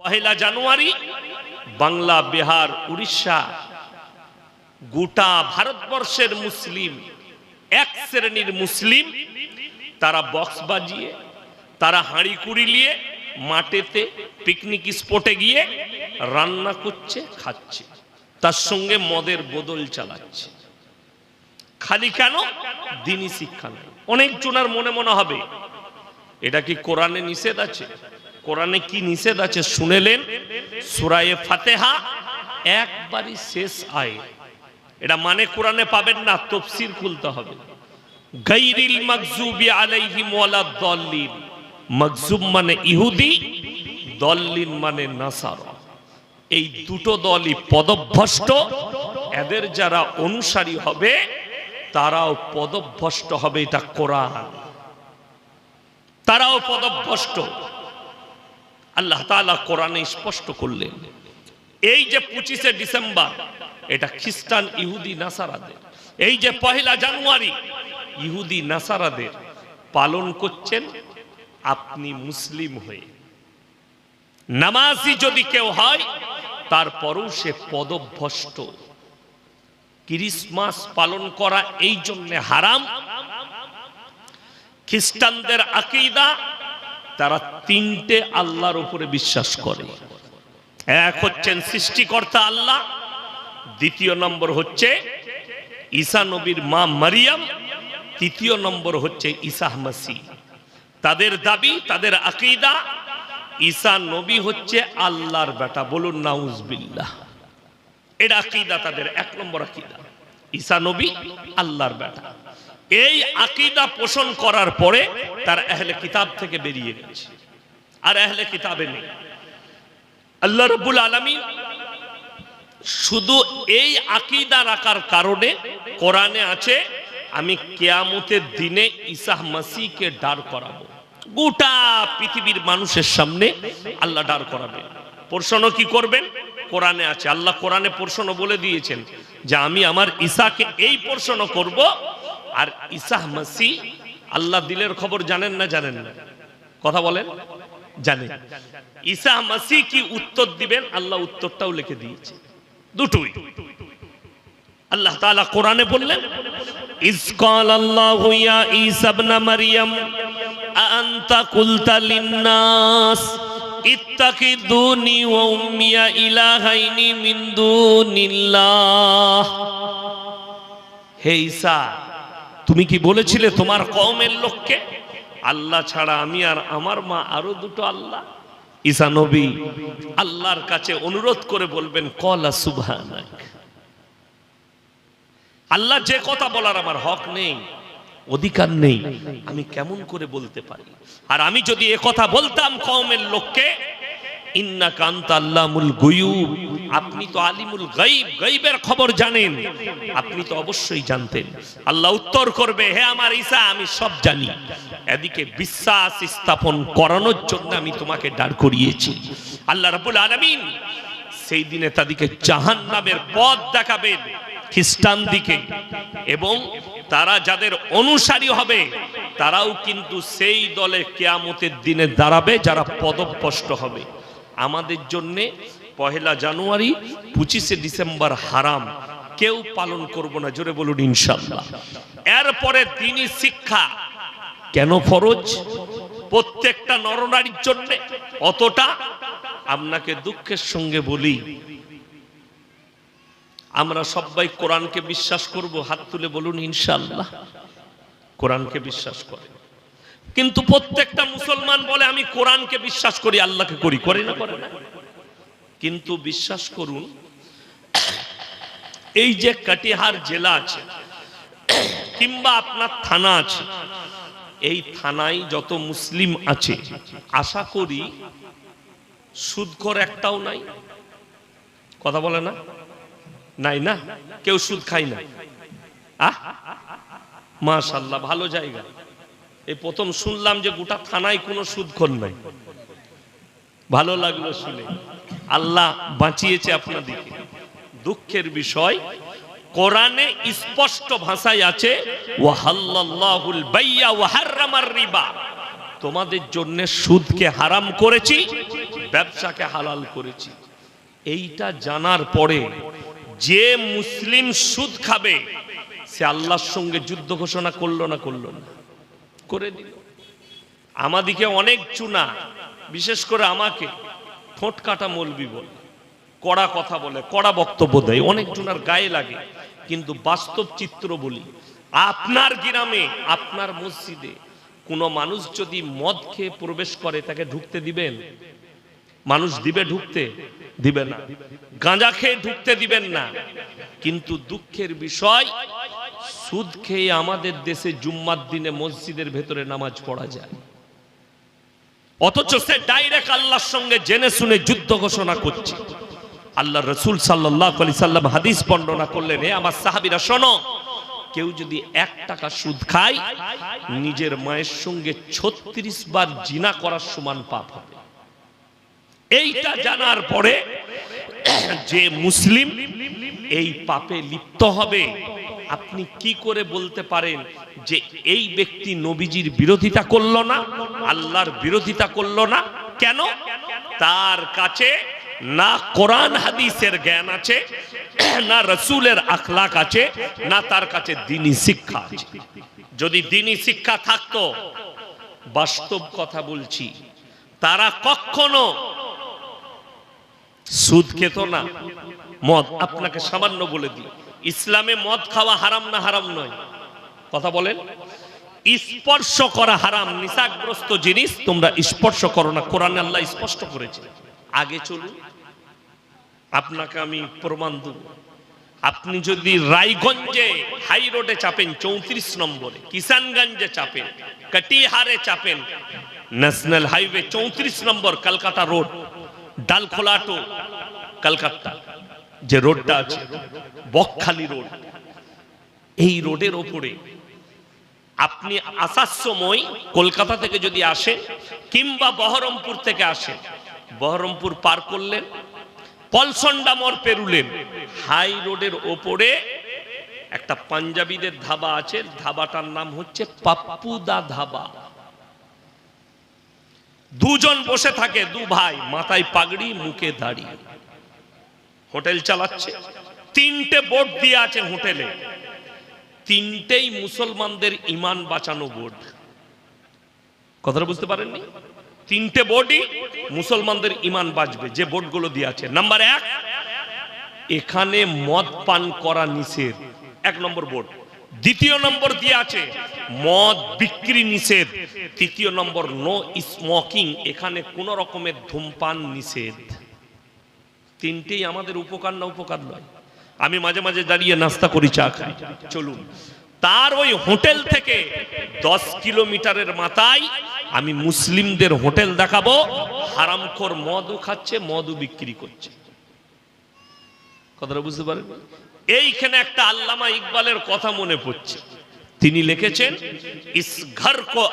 পহেলা জানুয়ারি, বাংলা, বিহার, উড়িষ্যা, গোটা ভারতবর্ষের মুসলিম, এক শ্রেণির মুসলিম, তারা বক্স বাজিয়ে, তারা হাঁড়ি কুড়ি নিয়ে মাঠেতে পিকনিক স্পটে গিয়ে রান্না করছে, খাচ্ছে। তার সঙ্গে মদের বদল চালাচ্ছে। খালি কেন? দিনই শিক্ষা নেই। অনেক জনার মনে মনে হবে, এটা কি কোরআনে নিষেধ আছে? কোরআনে কি নিষেধ আছে শুনেলেন? সুরায়ে ফাতেহা একবারই শেষ আয়। এটা মানে কোরআনে পাবেন না, তফসির খুলতে হবে। গাইরিল মাকজুবি আলাইহিম ওয়ালা দল্লিন মাকজুব মানে ইহুদি দল্লিন মানে নাসারা। এই দুটো দলই পদভ্রষ্ট, এদের যারা অনুসারী হবে, তারাও পদভ্রষ্ট হবে এটা কোরআন। তারাও পদভ্রষ্ট। আল্লাহ তাআলা কোরআনে স্পষ্ট করলেন, এই যে পঁচিশে ডিসেম্বর, এটা খ্রিস্টান ইহুদি নাসারাদের। এই যে পহেলা জানুয়ারি, ইহুদি নাসারাদের পালন করছেন আপনি মুসলিম হয়ে। নামাজি যদি কেউ হয়, তারপরও সে পদভ্রষ্ট। ক্রিসমাস পালন করা এই জন্য হারাম। খ্রিস্টানদের আকিদা তারা তিনটে আল্লাহর উপরে বিশ্বাস করে। এক হচ্ছেন সৃষ্টিকর্তা আল্লাহ, দ্বিতীয় নম্বর হচ্ছে ঈসা নবীর মা মারিয়াম, তৃতীয় নম্বর হচ্ছে ঈসাহ মাসি। তাদের দাবি, তাদের আকিদা, ঈসা নবী হচ্ছে আল্লাহর বেটা, বলুন নাউজবিল্লাহ। এটা আকিদা তাদের, এক নম্বর আকিদা। ঈসা নবী আল্লাহর বেটা। এই আকিদা পোষণ করার পরে তার আহলে কিতাব থেকে বেরিয়ে গেছে। আর আহলে কিতাবে নেই। আল্লাহ রব্বুল আলমিন শুধু এই আকিদা রাখার কারণে কোরআনে আছে, আমি কেয়ামতের দিনে ইসাহ মাসিকে দাঁড় করাবো। গোটা পৃথিবীর মানুষের সামনে আল্লাহ দাঁড় করাবে প্রশ্ন কি করবেন? কোরআনে আছে। আল্লাহ কোরআনে প্রশ্ন বলে দিয়েছেন যে, আমি আমার ঈসাকে এই প্রশ্ন করব আর ঈসাহ মাসি আল্লাহ দিলের খবর জানেন না জানেন না? কথা বলেন? জানেন ঈসা মাসি কি উত্তর দিবেন? আল্লাহ উত্তরটাও লিখে দিয়েছে। দুটোই। আল্লাহ তাআলা কোরআনে বললেন, ইস ক্বাল আল্লাহু ঈসা ইবনে মারইয়াম আনতা কুলতা লিন-নাস, ইত্তাকিদুনি ওয়া উম্মিয়া ইলাহাইনি মিন দুনিল্লাহ। হে ঈসা তুমি কি বলেছিলে তোমার কওমের লোককে? আল্লাহ ছাড়া আমি আর আমার মা আরও দুটো আল্লাহ। ঈসা নবী আল্লাহর কাছে অনুরোধ করে বলবেন, কলা সুবহানাক। আল্লাহ যে কথা বলার আমার হক নেই, অধিকার নেই। আমি কেমন করে বলতে পারি? আর আমি যদি কথা বলতাম কওমের লোককে ইন্না কান্তা আল্লামুল গুয়ুব। আপনি তো আলিমুল গাইব গাইবের খবর জানেন। আপনি তো অবশ্যই জানতেন। আল্লাহ উত্তর করবে, হে আমার ঈসা, আমি সব জানি। এদিকে বিশ্বাস স্থাপন করানোর জন্য আমি তোমাকে দাঁড় করিয়েছি। আল্লাহ রাব্বুল আলামিন সেই দিনে তাদেরকে জাহান্নামের পথ দেখাবেন খ্রিস্টান দিকে। এবং তারা যাদের অনুসারী হবে, তারাও কিন্তু সেই দলে কেয়ামতের দিনে দাঁড়াবে যারা পদভ্রষ্ট হবে। আমাদের জন্যে পহেলা জানুয়ারি পঁচিশে ডিসেম্বর হারাম। কেউ পালন করব না, জোরে বলুন ইনশাল্লাহ এরপরে তিনি শিক্ষা। কেন ফরজ? প্রত্যেকটা নরনারীর জন্য। অতটা আপনাকে দুঃখের সঙ্গে বলি, আমরা সবাই কোরআনকে বিশ্বাস করব। হাত তুলে বলুন ইনশাল্লাহ কোরআনকে বিশ্বাস করে কিন্তু প্রত্যেকটা মুসলমান বলে, আমি কোরআনকে বিশ্বাস করি, আল্লাহকে করি। করে না করে না। কিন্তু বিশ্বাস করুন, এই যে কাটিহার জেলা আছে, কিংবা আপনার থানা আছে, এই থানায় যত মুসলিম আছে, আশা করি সুদখোর একটাও নাই। কথা বলে না? নাই না? কেউ সুদ খায় না? আহ? মাশাল্লাহ, ভালো জায়গা। এই প্রথম শুনলাম যে গোটা থানায় কোনো সুদখোর নাই। ভালো লাগল শুনে। আল্লাহ বাঁচিয়েছে আপনাদেরকে। দুঃখের বিষয়, কোরআনে স্পষ্ট ভাষায় আছে ওয়াহাল্লাহুল বাইয়া ওয়া হাররামার রিবা। তোমাদের জন্য সুদকে হারাম করেছি, ব্যবসাকে হালাল করেছি। এইটা জানার পরে যে মুসলিম সুদ খাবে, সে আল্লাহর সঙ্গে যুদ্ধ ঘোষণা করল না করল না। করে দিল। আমাদিকে অনেক চুনা, বিশেষ করে আমাকে ঠোঁট কাটা মলবি বলে, কড়া কথা বলে, কড়া বক্তব্য দেয়, অনেক জনের গায়ে লাগে। কিন্তু বাস্তব চিত্র বলি, আপনার গ্রামে, আপনার মসজিদে কোনো মানুষ যদি মদ খেয়ে প্রবেশ করে, তাকে ঢুকতে দিবেন? মানুষ দিবে ঢুকতে? দিবে না। গাঁজা খেয়ে ঢুকতে দিবেন না। কিন্তু দুঃখের বিষয় সুদ খেয়ে আমাদের দেশে জুম্মার দিনে মসজিদের ভেতরে নামাজ পড়া যায়। অথচ সে ডাইরেক্ট আল্লাহর সঙ্গে জেনে শুনে যুদ্ধ ঘোষণা করছে। আল্লাহ রসুল সাল্লাহ সাল্লাম হাদিস বর্ণনা করলেন আমার সাহাবিরা, শোনো, কেউ যদি এক টাকা সুদ খায়, নিজের মায়ের সঙ্গে ছত্রিশ বার জিনা করার সমান পাপ হবে। এইটা জানার পরে যে মুসলিম এই পাপে লিপ্ত হবে আপনি কি করে বলতে পারেন যে এই ব্যক্তি নবীজির বিরোধিতা করল না, আল্লাহর বিরোধিতা করল না? কেন? তার কাছে না কোরআন হাদিসের জ্ঞান আছে, না রসুলের আখলাক আছে, না তার কাছে দিনী শিক্ষা আছে। যদি দিনী শিক্ষা থাকতো, বাস্তব কথা বলছি, তারা কখনো সুদ খেত না। মদ, আপনাকে সামান্য বলে দিই। ইসলামে মদ খাওয়া হারাম না হারাম নয়। কথা বলেন। স্পর্শ করা হারাম, নিশাগ্রস্ত জিনিস তোমরা স্পর্শ করো না। কোরআন আল্লাহ স্পষ্ট করেছে। আগে চলুন, আপনাকে আমি প্রমাণ দেব। আপনি যদি রায়গঞ্জে হাই রোডে চাপেন, চৌত্রিশ নম্বরে, কিষানগঞ্জে চাপেন, কটিহারে চাপেন, ন্যাশনাল হাইওয়ে চৌত্রিশ নম্বর, কলকাতা রোড ডালখোলাটো কলকাতা। যে রোডটা আছে, বকখালি রোড। এই রোডের ওপরে আপনি আসার সময় কলকাতা থেকে যদি আসেন কিংবা বহরমপুর থেকে আসেন বহরমপুর পার করলেন পলসন্ডামর পেরুলেন। হাই রোডের ওপরে একটা পাঞ্জাবিদের ধাবা আছে, ধাবাটার নাম হচ্ছে পাপ্পুদা ধাবা। দুজন বসে থাকে, দু ভাই, মাথায় পাগড়ি, মুখে দাড়ি। হোটেল চালাচ্ছে। তিনটে বোর্ড দিয়ে আছে হোটেলে। তিনটেই মুসলমানদের ইমান বাঁচানো বোর্ড কথাটা বুঝতে পারেননি? তিনটে বোর্ডই মুসলমানদের ইমান বাঁচবে, যে বোর্ডগুলো দিয়ে আছে। নাম্বার এক, এখানে মদ পান করা নিষেধ। এক নম্বর বোর্ড দ্বিতীয় নম্বর দিয়ে আছে, মদ বিক্রি নিষেধ। তৃতীয় নম্বর নো স্মোকিং এখানে কোন রকমের ধূমপান নিষেধ। তিনটেই আমাদের উপকার না উপকার নয়। আমি মাঝে মাঝে দাঁড়িয়ে নাস্তা করি, চা খাই। চলুন। তার ওই হোটেল থেকে দশ কিলোমিটারের মাথায় আমি মুসলিমদের হোটেল দেখাবো। হারামখোর মদও খাচ্ছে, মদও বিক্রি করছে। কথাটা বুঝতে পারেন? এইখানে একটা আল্লামা ইকবালের কথা মনে পড়ছে। তিনি লিখেছেন, ইস ঘর কো